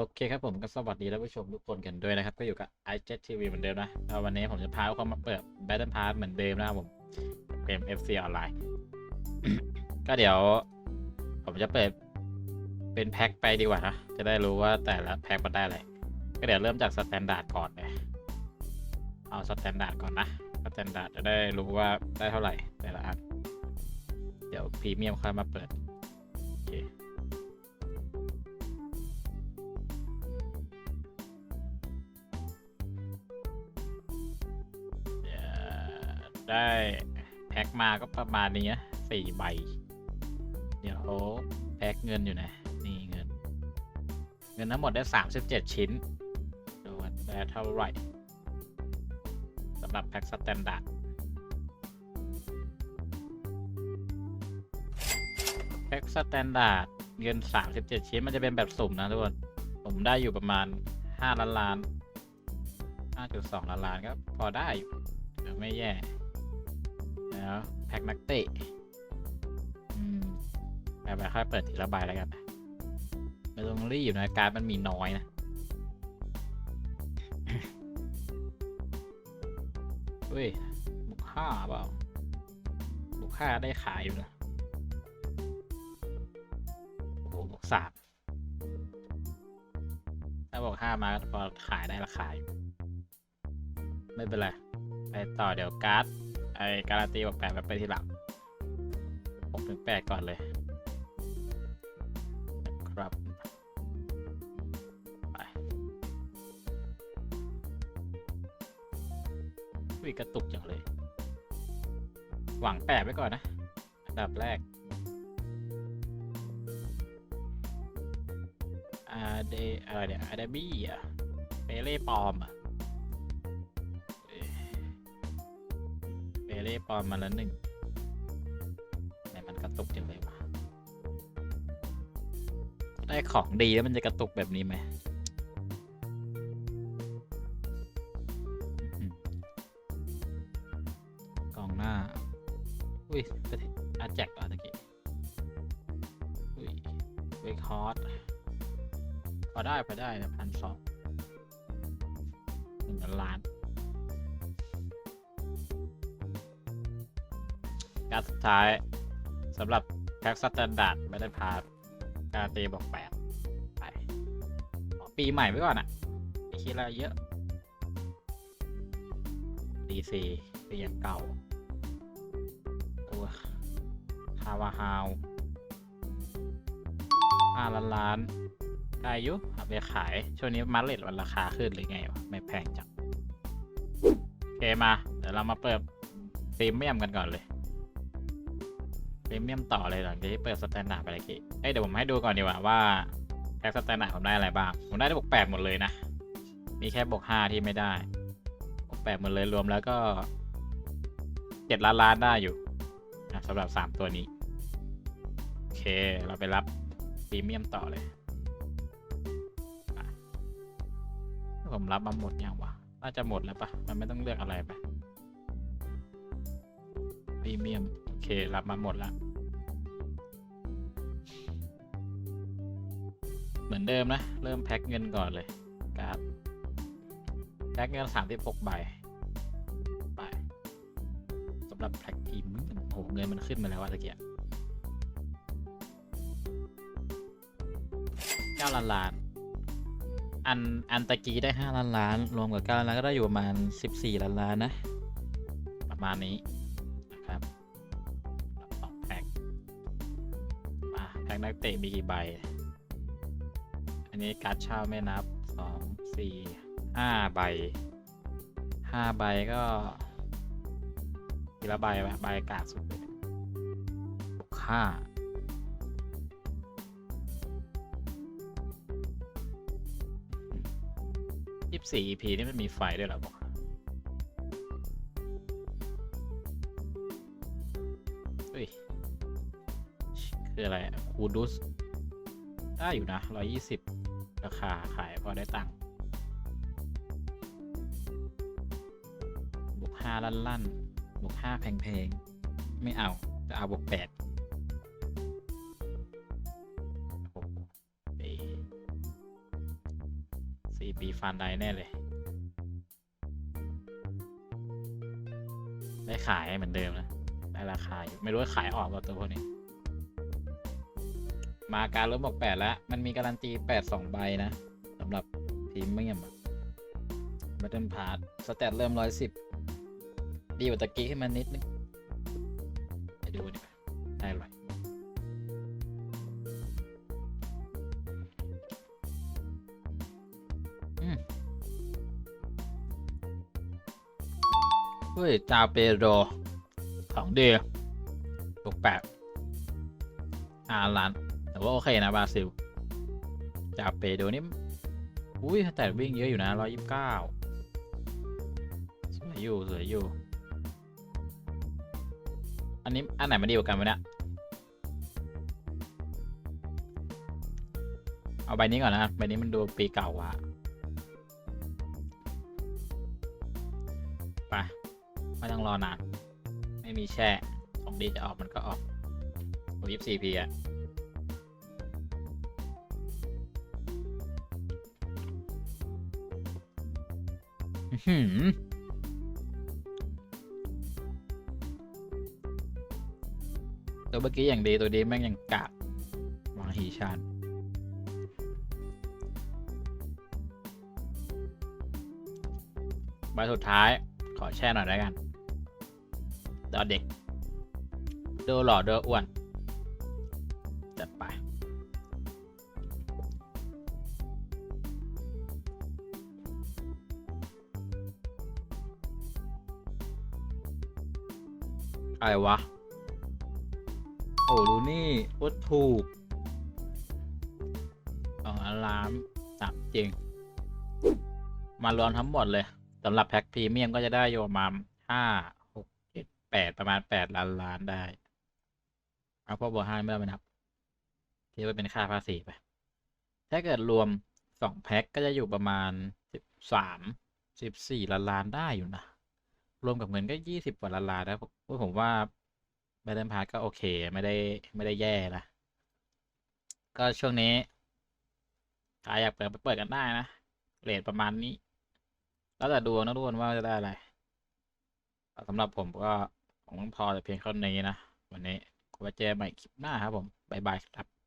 โอเคครับผมก็สวัสดีท่านผู้ชมทุกคนกันด้วยนะครับ ก็อยู่กับ i j e t TV เหมือนเดิมนะวันนี้ผมจะพาทุกคนมาเปิด Battle Pass เหมือนเดิมนะครับผมเกม FC ออนไลน์ ก็เดี๋ยวผมจะเปิดเป็นแพ็คไปดีกว่านะ จะได้รู้ว่าแต่ละแพ็คมันได้อะไร ก็เดี๋ยวเริ่มจากสแตนดาร์ดก่อนเลยเอาสแตนดาร์ดก่อนนะสแตนดาร์ดจะได้รู้ว่าได้เท่าไหร่แต่ละอันเดี๋ยวพรีเมียมค่อยมาเปิด ได้แพ็คมาก็ประมาณนี้สี่ใบ เดี๋ยวแพ็คเงินอยู่นะ นี่เงิน เงินทั้งหมดได้สามสิบเจ็ดชิ้นดูว่าได้เท่าไหร่สำหรับแพ็คสแตนดาร์ดแพ็คสแตนดาร์ดเงินสามสิบเจ็ดชิ้น มันจะเป็นแบบสุ่มนะทุกคน ผมได้อยู่ประมาณห้าล้านล้านห้าจุดสองล้านล้านก็พอได้อยู่ไม่แย่ แล้วแพ็คนักเตะอืมแบบแบบค่อยเปิดทีละใบแล้วกันไม่ต้องรีบนะ การดมันมีน้อยนะ เฮ้ย บุกห้าเปล่า บุกห้าได้ขายอยู่นะโอ้โหบุกสามถ้าบอกห้ามาก็พอขายได้ราคาอยู่ไม่เป็นไร ไปต่อเดี๋ยวการ์ด ไอการันตีบอกแปดแบบไปทีหลังหกถึงแปดก่อนเลย ครับไปวิกระตุกจังเลย หวังแปดไว้ก่อนนะ อันดับแรกอาเดอะไรเนี่ยอาเดบี้อะเปเล่ปอมอะ เปเล่ปอมมาแล้วหนึ่งไหนมันกระตุกจังเลยวะได้ของดีแล้วมันจะกระตุกแบบนี้ไหมอื้องหน้า อุ้ยประเทศอาแจกเหรอตะกี้ อุ้ยเวคฮอตพอได้พอได้นะพันสองหนึ่งล้าน การสุดท้ายสำหรับแพ็กสแตนดาร์ดไม่ได้พาการตีบอกแปดไปปีใหม่ไว้ก่อนอะ่ะไม่คิดอะไรเยอะ DC เรียนเก่าตัวฮาวาฮาวห้าล้านล้านได้ยุเอาไปขาย ช่วงนี้มาเลทมันราคาขึ้นหรือไงวะ ไม่แพงจัง โอเคมา เดี๋ยวเรามาเปิดพรีเมียมกันก่อนเลย พรีเมียมต่อเลยหลังจากที่เปิดสแตนดาร์ดไปเลยกี้เอ้ยเดี๋ยวผมให้ดูก่อนดีกว่าว่าแพ็กสแตนดาร์ดผมได้อะไรบ้าง ผมได้บวกแปดหมดเลยนะ มีแค่บวกห้าที่ไม่ได้บวกแปดหมดเลยรวมแล้วก็เจ็ดล้านล้านได้อยู่นะสำหรับสามตัวนี้ โอเคเราไปรับพรีเมียมต่อเลยผมรับมาหมดยังวะ น่าจะหมดแล้วปะมันไม่ต้องเลือกอะไรปพรีเมียม เค รับมาหมดแล้วเหมือนเดิมนะ เริ่มแพ็คเงินก่อนเลยการ์ดแพ็คเงินสามสิบหกใบไปสำหรับแพ็คพรีมโอ้โหเงินมันขึ้นมาแล้วว่าตะเกียบเก้าล้านล้าน อัน อันตะกี้ได้ห้าล้านล้าน รวมกับเก้าล้านล้านก็ได้อยู่ประมาณสิบสี่ล้านล้านนะ ประมาณนี้นะครับ แพ็คนักเตะมีกี่ใบ อันนี้การ์ดเช่าไม่นับสองสี่ห้าใบห้าใบก็ทีละใบวะใบกากสุดเลยห้ายี่สี่ EP นี่มันมีไฟด้วยหรอบอก คืออะไรคูดุสได้อยู่นะร้อยี่สิบราคา ขาย พอ ได้ตังค์บวกห้าลั่นลั่นบวกห้าแพงแพงไม่เอา จะ เอาบวกแปดหเอ้ยสี่ปีฟันได้แน่ เลย ได้ขายเหมือนเดิม นะ ได้ ราคา อยู่ ไม่ รู้ว่าขายออกกับตัวพวกนี้ มาการเริ่มบอกแปดแล้ว มันมีการันตีแปดสองใบนะสำหรับทีมเมียมบัตเทิลพาร์ตสแตทเริ่มร้อยสิบดีกว่าตะกี้ขึ้นมานิดนึงไปดูดิได้ไรอืมเฮ้ยจาเปโรของเดีบวกแปดอาล้าน แต่ว่าโอเคนะบราซิล จากเปโดนี่อุ้ยแต่วิ่งเยอะอยู่นะร้อยยี่สิบเก้าสวยอยู่สวยอยู่ อันนี้อันไหนมันดีกว่ากันวะเนี่ยเอาใบนี้ก่อนนะใบนี้มันดูปีเก่าว่ะไปไม่ต้องรอนานไม่มีแช่ของดีจะออกมันก็ออกโอ้ยี่สี่พีอะ หือตัวเมื่อกี้อย่างดีตัวนี้แม่งยังกะวางฮีชานใบสุดท้าย ขอแช่หน่อยได้กัน ดอเด็ก เดอหล่อเดออ้วน อะไรวะ โอ้ดูนี่โคตถูกสองอลามสามจริง มารวมทั้งหมดเลยสำหรับแพ็คพรีเมียมก็จะได้อยู่ประมาณห้าหกเจ็ดแปดประมาณแปดล้านล้านได้ เอาพวกบวกห้าไม่ได้ไปนับที่ว่าเป็นค่าภาษีไป ถ้าเกิดรวมสองแพ็คก็จะอยู่ประมาณสิบสามสิบสี่ล้านล้านได้อยู่นะ รวมกับเงินก็ยี่สิบกว่าล้านล้านนะผมผมว่าแบตเทิลพาร์ก็โอเคไม่ได้ไม่ได้แย่นะ ก็ช่วงนี้ใครอยากเปิดไปเปิดกันได้นะเรทประมาณนี้ แล้วแต่ดวงนะทุกคนว่าจะได้อะไรสำหรับผมก็ผมต้องพอแต่เพียงเท่านี้นะ วันนี้ไว้เจอใหม่คลิปหน้าครับผม บ๊ายบายครับ